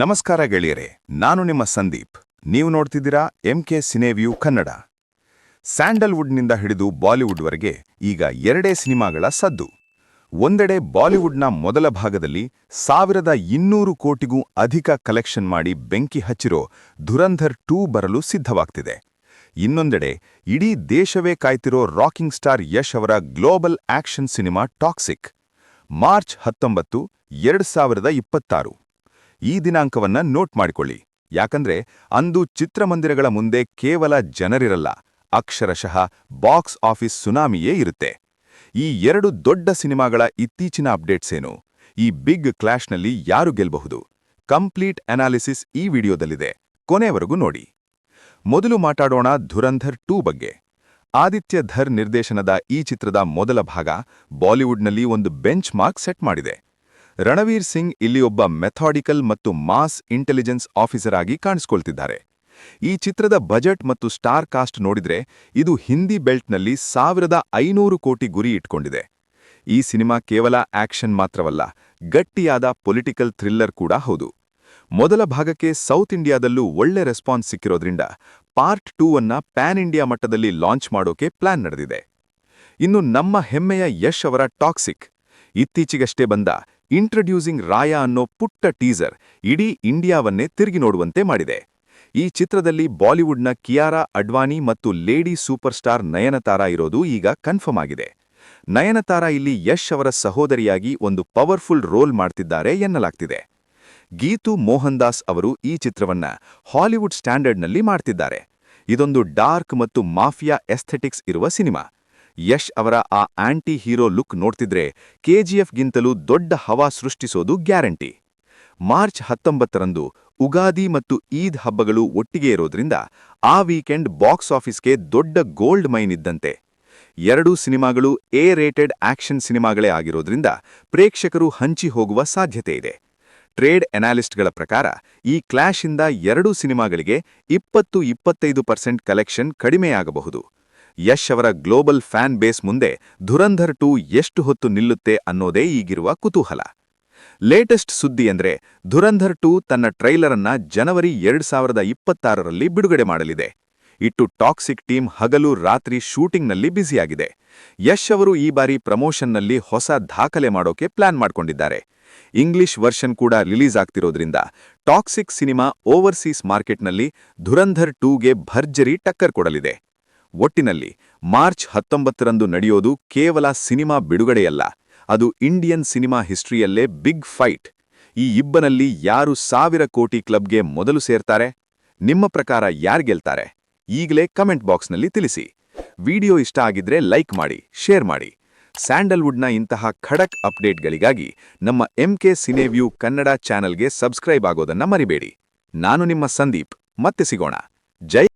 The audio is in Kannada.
ನಮಸ್ಕಾರ ಗೆಳೆಯರೆ, ನಾನು ನಿಮ್ಮ ಸಂದೀಪ್. ನೀವು ನೋಡ್ತಿದ್ದೀರಾ ಎಂ ಕೆ ಸಿನೆವ್ಯೂ ಕನ್ನಡ. ಸ್ಯಾಂಡಲ್ವುಡ್ನಿಂದ ಹಿಡಿದು ಬಾಲಿವುಡ್ವರೆಗೆ ಈಗ ಎರಡೇ ಸಿನಿಮಾಗಳ ಸದ್ದು. ಒಂದೆಡೆ ಬಾಲಿವುಡ್ನ ಮೊದಲ ಭಾಗದಲ್ಲಿ ಸಾವಿರದ ಇನ್ನೂರು ಕೋಟಿಗೂ ಅಧಿಕ ಕಲೆಕ್ಷನ್ ಮಾಡಿ ಬೆಂಕಿ ಹಚ್ಚಿರೋ ಧುರಂಧರ್ ಟೂ ಬರಲು ಸಿದ್ಧವಾಗ್ತಿದೆ. ಇನ್ನೊಂದೆಡೆ ಇಡೀ ದೇಶವೇ ಕಾಯ್ತಿರೋ ರಾಕಿಂಗ್ ಸ್ಟಾರ್ ಯಶ್ ಅವರ global action cinema Toxic. March ಹತ್ತೊಂಬತ್ತು, ಎರಡು ಸಾವಿರದ ಇಪ್ಪತ್ತಾರು. ಈ ದಿನಾಂಕವನ್ನ ನೋಟ್ ಮಾಡಿಕೊಳ್ಳಿ. ಯಾಕಂದ್ರೆ ಅಂದು ಚಿತ್ರಮಂದಿರಗಳ ಮುಂದೆ ಕೇವಲ ಜನರಿರಲ್ಲ, ಅಕ್ಷರಶಃ ಬಾಕ್ಸ್ ಆಫೀಸ್ ಸುನಾಮಿಯೇ ಇರುತ್ತೆ. ಈ ಎರಡು ದೊಡ್ಡ ಸಿನಿಮಾಗಳ ಇತ್ತೀಚಿನ ಅಪ್ಡೇಟ್ಸ್ ಏನು? ಈ ಬಿಗ್ ಕ್ಲಾಶ್ನಲ್ಲಿ ಯಾರು ಗೆಲ್ಲಬಹುದು ಕಂಪ್ಲೀಟ್ ಅನಾಲಿಸಿಸ್ ಈ ವಿಡಿಯೋದಲ್ಲಿದೆ. ಕೊನೆಯವರೆಗೂ ನೋಡಿ. ಮೊದಲು ಮಾತಾಡೋಣ ಧುರಂಧರ್ ಟೂ ಬಗ್ಗೆ. ಆದಿತ್ಯ ಧರ್ ನಿರ್ದೇಶನದ ಈ ಚಿತ್ರದ ಮೊದಲ ಭಾಗ ಬಾಲಿವುಡ್ನಲ್ಲಿ ಒಂದು ಬೆಂಚ್ ಮಾರ್ಕ್ ಸೆಟ್ ಮಾಡಿದೆ. ರಣವೀರ್ ಸಿಂಗ್ ಇಲ್ಲಿ ಒಬ್ಬ ಮೆಥಾಡಿಕಲ್ ಮತ್ತು ಮಾಸ್ ಇಂಟೆಲಿಜೆನ್ಸ್ ಆಫೀಸರ್ ಆಗಿ ಕಾಣಿಸ್ಕೊಳ್ತಿದ್ದಾರೆ. ಈ ಚಿತ್ರದ ಬಜೆಟ್ ಮತ್ತು ಸ್ಟಾರ್ ಕಾಸ್ಟ್ ನೋಡಿದ್ರೆ ಇದು ಹಿಂದಿ ಬೆಲ್ಟ್ನಲ್ಲಿ ಸಾವಿರದ ಐನೂರು ಕೋಟಿ ಗುರಿ ಇಟ್ಕೊಂಡಿದೆ. ಈ ಸಿನಿಮಾ ಕೇವಲ ಆಕ್ಷನ್ ಮಾತ್ರವಲ್ಲ, ಗಟ್ಟಿಯಾದ ಪೊಲಿಟಿಕಲ್ ಥ್ರಿಲ್ಲರ್ ಕೂಡ ಹೌದು. ಮೊದಲ ಭಾಗಕ್ಕೆ ಸೌತ್ ಇಂಡಿಯಾದಲ್ಲೂ ಒಳ್ಳೆ ರೆಸ್ಪಾನ್ಸ್ ಸಿಕ್ಕಿರೋದ್ರಿಂದ ಪಾರ್ಟ್ ಟೂ ಅನ್ನ ಪ್ಯಾನ್ ಇಂಡಿಯಾ ಮಟ್ಟದಲ್ಲಿ ಲಾಂಚ್ ಮಾಡೋಕೆ ಪ್ಲಾನ್ ನಡೆದಿದೆ. ಇನ್ನು ನಮ್ಮ ಹೆಮ್ಮೆಯ ಯಶ್ ಅವರ ಟಾಕ್ಸಿಕ್. ಇತ್ತೀಚೆಗಷ್ಟೇ ಬಂದ ಇಂಟ್ರಡ್ಯೂಸಿಂಗ್ ರಾಯಾ ಅನ್ನೋ ಪುಟ್ಟ ಟೀಸರ್ ಇಡೀ ಇಂಡಿಯಾವನ್ನೇ ತಿರುಗಿ ನೋಡುವಂತೆ ಮಾಡಿದೆ. ಈ ಚಿತ್ರದಲ್ಲಿ ಬಾಲಿವುಡ್ನ ಕಿಯಾರಾ ಅಡ್ವಾನಿ ಮತ್ತು ಲೇಡಿ ಸೂಪರ್ ಸ್ಟಾರ್ ನಯನತಾರ ಇರೋದು ಈಗ ಕನ್ಫರ್ಮ್ ಆಗಿದೆ. ನಯನತಾರ ಇಲ್ಲಿ ಯಶ್ ಅವರ ಸಹೋದರಿಯಾಗಿ ಒಂದು ಪವರ್ಫುಲ್ ರೋಲ್ ಮಾಡ್ತಿದ್ದಾರೆ ಎನ್ನಲಾಗ್ತಿದೆ. ಗೀತು ಮೋಹನ್ ದಾಸ್ ಅವರು ಈ ಚಿತ್ರವನ್ನ ಹಾಲಿವುಡ್ ಸ್ಟ್ಯಾಂಡರ್ಡ್ನಲ್ಲಿ ಮಾಡ್ತಿದ್ದಾರೆ. ಇದೊಂದು ಡಾರ್ಕ್ ಮತ್ತು ಮಾಫಿಯಾ ಎಸ್ಥೆಟಿಕ್ಸ್ ಇರುವ ಸಿನಿಮಾ. ಯಶ್ ಅವರ ಆ ಆಂಟಿ ಹೀರೋ ಲುಕ್ ನೋಡ್ತಿದ್ರೆ ಕೆಜಿಎಫ್ಗಿಂತಲೂ ದೊಡ್ಡ ಹವಾ ಸೃಷ್ಟಿಸೋದು ಗ್ಯಾರಂಟಿ. ಮಾರ್ಚ್ ಹತ್ತೊಂಬತ್ತರಂದು ಉಗಾದಿ ಮತ್ತು ಈದ್ ಹಬ್ಬಗಳು ಒಟ್ಟಿಗೆ ಇರೋದ್ರಿಂದ ಆ ವೀಕೆಂಡ್ ಬಾಕ್ಸ್ ಆಫೀಸ್ಗೆ ದೊಡ್ಡ ಗೋಲ್ಡ್ ಮೈನ್ ಇದ್ದಂತೆ. ಎರಡೂ ಸಿನಿಮಾಗಳು ಎ ರೇಟೆಡ್ ಆಕ್ಷನ್ ಸಿನಿಮಾಗಳೇ ಆಗಿರೋದ್ರಿಂದ ಪ್ರೇಕ್ಷಕರು ಹಂಚಿ ಹೋಗುವ ಸಾಧ್ಯತೆ ಇದೆ. ಟ್ರೇಡ್ ಅನಾಲಿಸ್ಟ್ಗಳ ಪ್ರಕಾರ ಈ ಕ್ಲಾಶಿಂದ ಎರಡೂ ಸಿನಿಮಾಗಳಿಗೆ ಇಪ್ಪತ್ತು ಇಪ್ಪತ್ತೈದು ಪರ್ಸೆಂಟ್ ಕಲೆಕ್ಷನ್ ಕಡಿಮೆಯಾಗಬಹುದು. ಯಶ್ ಅವರ ಗ್ಲೋಬಲ್ ಫ್ಯಾನ್ ಬೇಸ್ ಮುಂದೆ ಧುರಂಧರ್ ಟು ಎಷ್ಟು ಹೊತ್ತು ನಿಲ್ಲುತ್ತೆ ಅನ್ನೋದೇ ಈಗಿರುವ ಕುತೂಹಲ. ಲೇಟೆಸ್ಟ್ ಸುದ್ದಿ ಅಂದ್ರೆ ಧುರಂಧರ್ ಟು ತನ್ನ ಟ್ರೈಲರ್ ಅನ್ನ ಜನವರಿ ಎರಡ್ ಸಾವಿರದ ಇಪ್ಪತ್ತಾರರಲ್ಲಿ ಬಿಡುಗಡೆ ಮಾಡಲಿದೆ. ಇಟ್ಟು ಟಾಕ್ಸಿಕ್ ಟೀಮ್ ಹಗಲು ರಾತ್ರಿ ಶೂಟಿಂಗ್ನಲ್ಲಿ ಬ್ಯುಸಿಯಾಗಿದೆ. ಯಶ್ ಅವರು ಈ ಬಾರಿ ಪ್ರಮೋಷನ್ನಲ್ಲಿ ಹೊಸ ದಾಖಲೆ ಮಾಡೋಕೆ ಪ್ಲಾನ್ ಮಾಡ್ಕೊಂಡಿದ್ದಾರೆ. ಇಂಗ್ಲಿಷ್ ವರ್ಷನ್ ಕೂಡ ರಿಲೀಸ್ ಆಗ್ತಿರೋದ್ರಿಂದ ಟಾಕ್ಸಿಕ್ ಸಿನಿಮಾ ಓವರ್ಸೀಸ್ ಮಾರ್ಕೆಟ್ನಲ್ಲಿ ಧುರಂಧರ್ ಟೂಗೆ ಭರ್ಜರಿ ಟಕ್ಕರ್ ಕೊಡಲಿದೆ. ಒಟ್ಟಿನಲ್ಲಿ ಮಾರ್ಚ್ ಹತ್ತೊಂಬತ್ತರಂದು ನಡೆಯೋದು ಕೇವಲ ಸಿನಿಮಾ ಬಿಡುಗಡೆಯಲ್ಲ, ಅದು ಇಂಡಿಯನ್ ಸಿನಿಮಾ ಹಿಸ್ಟ್ರಿಯಲ್ಲೇ ಬಿಗ್ ಫೈಟ್. ಈ ಇಬ್ಬನಲ್ಲಿ ಯಾರು ಸಾವಿರ ಕೋಟಿ ಕ್ಲಬ್ಗೆ ಮೊದಲು ಸೇರ್ತಾರೆ? ನಿಮ್ಮ ಪ್ರಕಾರ ಯಾರ್ ಗೆಲ್ತಾರೆ? ಈಗಲೇ ಕಮೆಂಟ್ ಬಾಕ್ಸ್ನಲ್ಲಿ ತಿಳಿಸಿ. ವಿಡಿಯೋ ಇಷ್ಟ ಆಗಿದ್ರೆ ಲೈಕ್ ಮಾಡಿ, ಶೇರ್ ಮಾಡಿ. ಸ್ಯಾಂಡಲ್ವುಡ್ನ ಇಂತಹ ಖಡಕ್ ಅಪ್ಡೇಟ್ಗಳಿಗಾಗಿ ನಮ್ಮ ಎಂಕೆ ಸಿನೆವ್ಯೂ ಕನ್ನಡ ಚಾನೆಲ್ಗೆ ಸಬ್ಸ್ಕ್ರೈಬ್ ಆಗೋದನ್ನ ಮರಿಬೇಡಿ. ನಾನು ನಿಮ್ಮ ಸಂದೀಪ್, ಮತ್ತೆ ಸಿಗೋಣ. ಜೈ